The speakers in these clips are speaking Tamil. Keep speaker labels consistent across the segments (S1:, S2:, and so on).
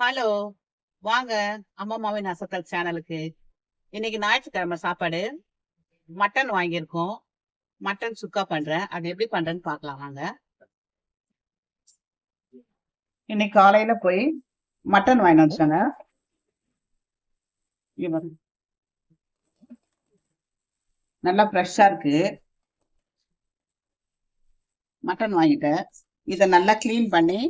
S1: ஹலோ வாங்க அம்மாமாவின் அசத்தல் சேனலுக்கு. இன்னைக்கு ஞாயிற்றுக்கிழமை சாப்பாடு. மட்டன் வாங்கியிருக்கோம். மட்டன் சுக்கா பண்றேன். அது எப்படி பண்றேன்னு பார்க்கலாம் வாங்க. இன்னைக்கு காலையில போய் மட்டன் வாங்கிட்டு வந்துட்டாங்க. நல்லா ஃப்ரெஷ்ஷா இருக்கு. மட்டன் வாங்கிட்டேன். இதை நல்லா க்ளீன் பண்ணி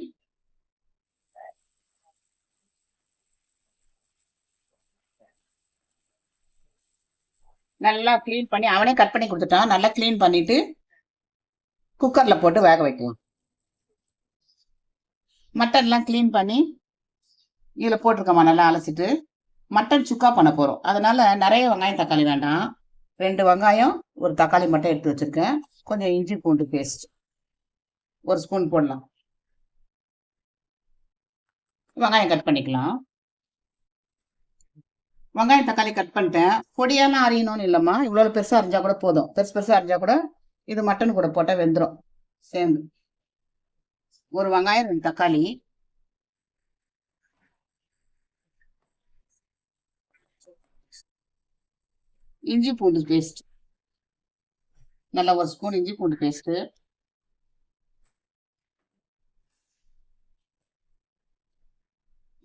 S1: நல்லா க்ளீன் பண்ணி அவனே கட் பண்ணி கொடுத்துட்டான். நல்லா க்ளீன் பண்ணிட்டு குக்கரில் போட்டு வேக வைக்கலாம். மட்டன்லாம் க்ளீன் பண்ணி இதில் போட்டிருக்கோம்மா நல்லா அலசிட்டு. மட்டன் சுக்கா பண்ண போகிறோம் அதனால் நிறைய வெங்காயம் தக்காளி வேண்டாம். ரெண்டு வெங்காயம் ஒரு தக்காளி மட்டும் எடுத்து வச்சிருக்கேன். கொஞ்சம் இஞ்சி பூண்டு பேஸ்ட் ஒரு ஸ்பூன் போடலாம். வெங்காயம் கட் பண்ணிக்கலாம். வெங்காயம் தக்காளி கட் பண்ணிட்டேன். பொடியெல்லாம் அரியணும்னு இல்லைம்மா. இவ்வளோ பெருசாக அரிஞ்சா கூட போதும். பெருசு பெருசாக அரிஞ்சா கூட இது மட்டன் கூட போட்டால் வெந்துடும் சேர்ந்து. ஒரு வெங்காயம் ரெண்டு தக்காளி. இஞ்சி பூண்டு பேஸ்ட் நல்லா ஒரு ஸ்பூன் இஞ்சி பூண்டு பேஸ்ட்டு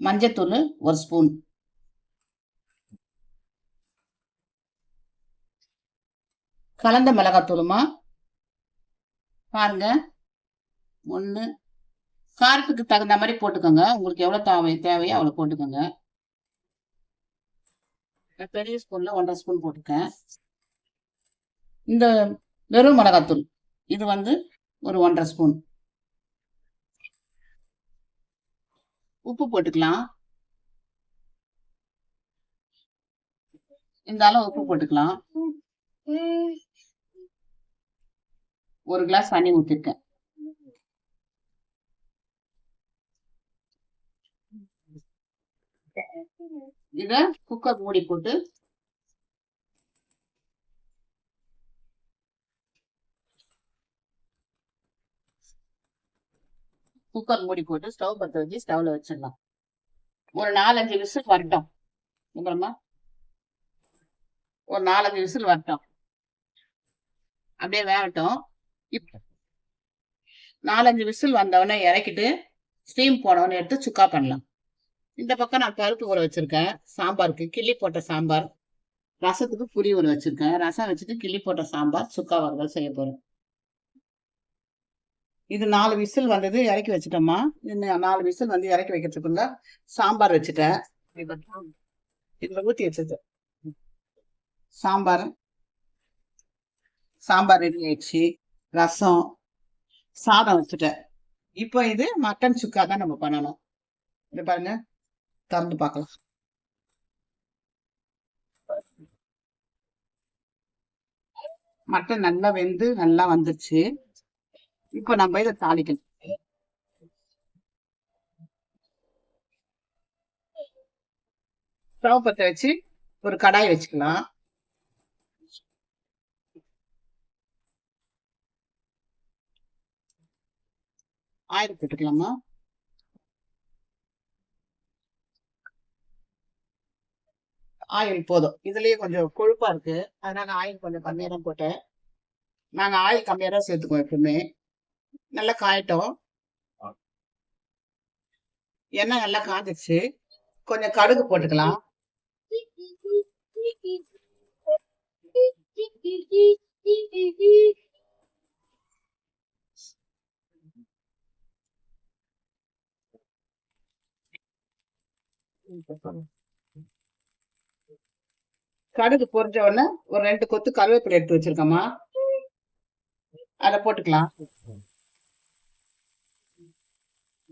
S1: மஞ்சத்தூள் ஒரு ஸ்பூன் கலந்த மிளகாத்தூளுமா பாருங்க. ஒன்று காரத்துக்கு தகுந்த மாதிரி போட்டுக்கோங்க. உங்களுக்கு எவ்வளோ தேவை தேவையோ அவ்வளோ போட்டுக்கோங்க. நான் பெரிய ஸ்பூனில் ஒன்றரை ஸ்பூன் போட்டுக்கேன் இந்த வெறும் மிளகாத்தூள் இது வந்து ஒரு ஒன்றரை ஸ்பூன். உப்பு போட்டுக்கலாம். இந்த அளவு உப்பு போட்டுக்கலாம். ஒரு கிளாஸ் தண்ணி ஊற்றிருக்கேன் இத குக்கர் மூடி போட்டு குக்கர் மூடி போட்டு ஸ்டவ் பற்ற வச்சு ஸ்டவ்ல வச்சிடலாம். ஒரு நாலஞ்சு விசில் வரட்டும். அப்புறமா ஒரு நாலஞ்சு விசில் வரட்டும். அப்படியே வேகட்டும். நாலஞ்சு விசில் வந்தவொடனே இறக்கிட்டு ஸ்டீம் போனவொடனே எடுத்து சுக்கா பண்ணலாம். இந்த பக்கம் நான் பருப்பு ஊற வச்சிருக்கேன் சாம்பாருக்கு கிள்ளி போட்ட சாம்பார் ரசத்துக்கு புளி ஊற வச்சிருக்கேன். ரசம் வச்சுட்டு கிள்ளி போட்ட சாம்பார் சுக்கா வறுவல் செய்ய போறேன். இது நாலு விசில் வந்தது இறக்கி வச்சுட்டோமா. இன்னும் நாலு விசில் வந்து இறக்கி வைக்கிறதுக்குள்ள சாம்பார் வச்சுட்டேன். இதுல ஊத்தி வச்சது சாம்பார் சாம்பார் ரெடி ஆயிடுச்சு. ரசம் சாதம் வச்சுட்டேன். இப்போ இது மட்டன் சுக்கா தான் நம்ம பண்ணணும். இது பாருங்க. திறந்து பார்க்கலாம். மட்டன் நல்லா வெந்து நல்லா வந்துருச்சு. இப்போ நம்ம இதை தாளிக்கணும். ஸ்டவ் பற்ற வச்சு ஒரு கடாய் வச்சுக்கலாம். ஆயில் போட்டுக்கலாமா ஆயில் போதும். இதுலயே கொஞ்சம் கொழுப்பா இருக்கு. அதனால ஆயில் கொஞ்சம் கம்மியா தான் போட்டேன். நாங்க ஆயில் கம்மியா தான் சேர்த்துக்குவோம் எப்பவுமே. நல்லா காயட்டும். எண்ணெய் நல்லா காஞ்சிச்சு கொஞ்சம் கடுகு போட்டுக்கலாம். கடுகு பொரிஞ்ச உடனே ஒரு ரெண்டு கொத்து கருவேப்பிலை எடுத்து வச்சிருக்கோமா அதை போட்டுக்கலாம்.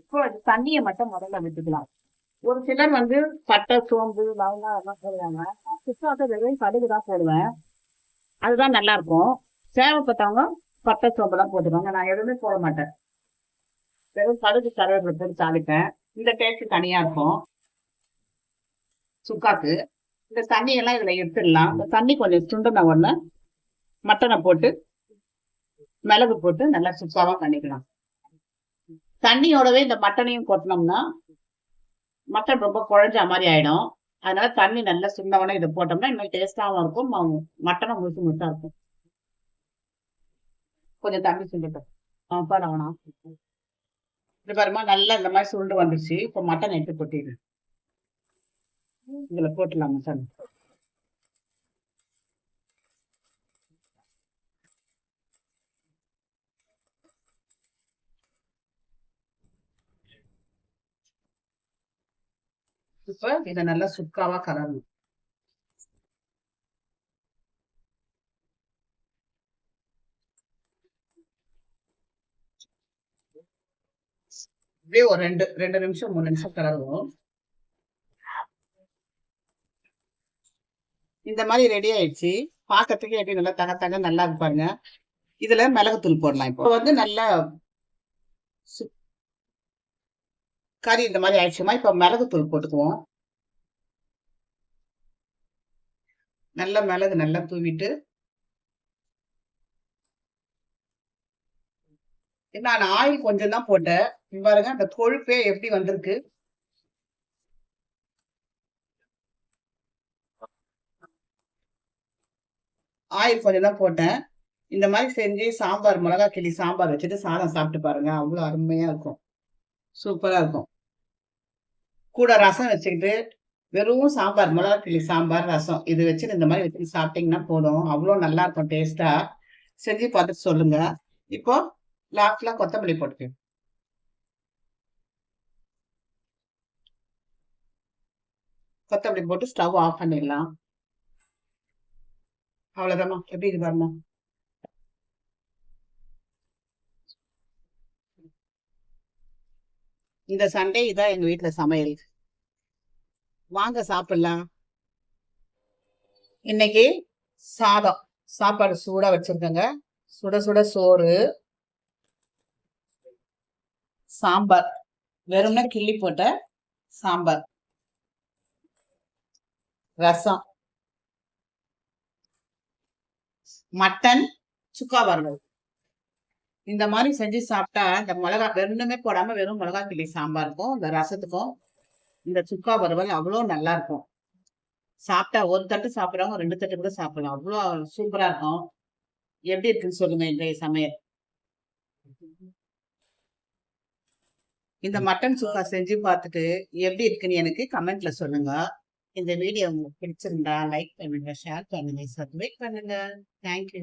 S1: இப்போ அது தண்ணியை மட்டும் முதல்ல விட்டுக்கலாம். ஒரு சிலர் வந்து பட்டை சோம்பு லவங்கம் அதெல்லாம் போடுவாங்க. கிறிஸ்தவத்தை வெறும் கடுகு தான் போடுவேன். அதுதான் நல்லா இருக்கும். தேவைப்பட்டவங்க பட்டை சோம்பெல்லாம் போட்டுருவாங்க நான் எதுவுமே போட மாட்டேன். வெறும் கடுகு கருவேப்பிலை போட்டு தாளிப்பேன். இந்த டேஸ்ட் தனியா இருக்கும். சுக்காக்கு. இந்த தண்ணியெல்லாம் இதில் எடுத்துடலாம். இந்த தண்ணி கொஞ்சம் சுண்டின உடனே மட்டனை போட்டு மிளகு போட்டு நல்லா சுக்காவா பண்ணிக்கலாம். தண்ணியோடவே இந்த மட்டனையும் கொட்டினோம்னா மட்டன் ரொம்ப குழஞ்ச மாதிரி ஆயிடும். அதனால தண்ணி நல்லா சுண்டவனே இதை போட்டோம்னா இன்னும் டேஸ்டாகவும் இருக்கும். மட்டனும் முழுசு முழுசா இருக்கும். கொஞ்சம் தண்ணி சுண்டட்டும் ஆ பாடவனா இது பாருமா நல்லா இந்த மாதிரி சுண்டு வந்துருச்சு. இப்போ மட்டன் எடுத்து கொட்டிடு. இதுல போட்டலாமா சார்? இப்ப இதை நல்லா சுக்காவா கலரணும். ஒரு ரெண்டு ரெண்டு நிமிஷம் மூணு நிமிஷம் கலருவோம். இந்த மாதிரி ரெடி ஆயிடுச்சு. பார்க்கறதுக்கு எப்படி நல்லா தக தக நல்லா இருப்பாருங்க இதுல மிளகுத்தூள் போடலாம் இப்போ. வந்து நல்லா கறி இந்த மாதிரி ஆயிடுச்சுமா? இப்போ மிளகுத்தூள் போட்டுக்குவோம். நல்ல மிளகு நல்லா தூவிட்டு. நான் ஆயில் கொஞ்சம் தான் போட்டேன் பாருங்க அந்த கொழுப்பே எப்படி வந்திருக்கு. ஆயில் கொஞ்சம் தான் போட்டேன். இந்த மாதிரி செஞ்சு சாம்பார் மிளகா கிளி சாம்பார் வச்சுட்டு சாதம் சாப்பிட்டு பாருங்க. அவ்வளோ அருமையா இருக்கும். சூப்பரா இருக்கும். கூட ரசம் வச்சுக்கிட்டு வெறும் சாம்பார் மிளகா கிளி சாம்பார் ரசம் இது வச்சுட்டு இந்த மாதிரி வச்சுட்டு சாப்பிட்டீங்கன்னா போதும். அவ்வளோ நல்லா இருக்கும் டேஸ்டா செஞ்சு பார்த்துட்டு சொல்லுங்க. இப்போ லாஸ்ட்ல கொத்தமல்லி போட்டுக்கு கொத்தமல்லி போட்டு ஸ்டவ் ஆஃப் பண்ணிடலாம். அவ்வளவுதாம்மா எப்படி இது பாருமா இந்த சண்டே இதான் எங்க வீட்டுல சமையல். வாங்க சாப்பிடலாம். இன்னைக்கு சாதம். சாப்பாடு சூடா வச்சிருக்கேங்க. சுட சுட சோறு. சாம்பார். வெறும்னா கிள்ளி போட்ட சாம்பார். ரசம். மட்டன் சுக்கா வறுவல். இந்த மாதிரி செஞ்சு சாப்பிட்டா இந்த மிளகா வெறுமே போடாம வெறும் மிளகா கிள்ளி சாம்பாருக்கும் இந்த ரசத்துக்கும் இந்த சுக்கா வறுவல் அவ்வளோ நல்லா இருக்கும் சாப்பிட்டா ஒரு தட்டு சாப்பிட்றவங்க ரெண்டு தட்டு கூட சாப்பிடலாம். அவ்வளோ சூப்பரா இருக்கும். எப்படி இருக்குன்னு சொல்லுங்க இன்றைய சமையல்? இந்த மட்டன் சுக்கா செஞ்சு பார்த்துட்டு எப்படி இருக்குன்னு எனக்கு கமெண்ட்ல சொல்லுங்க. இந்த வீடியோ உங்களுக்கு பிடிச்சிருந்தா லைக் பண்ணுங்க ஷேர் பண்ணுங்க சப்ஸ்கிரைப் பண்ணுங்க. தேங்க்யூ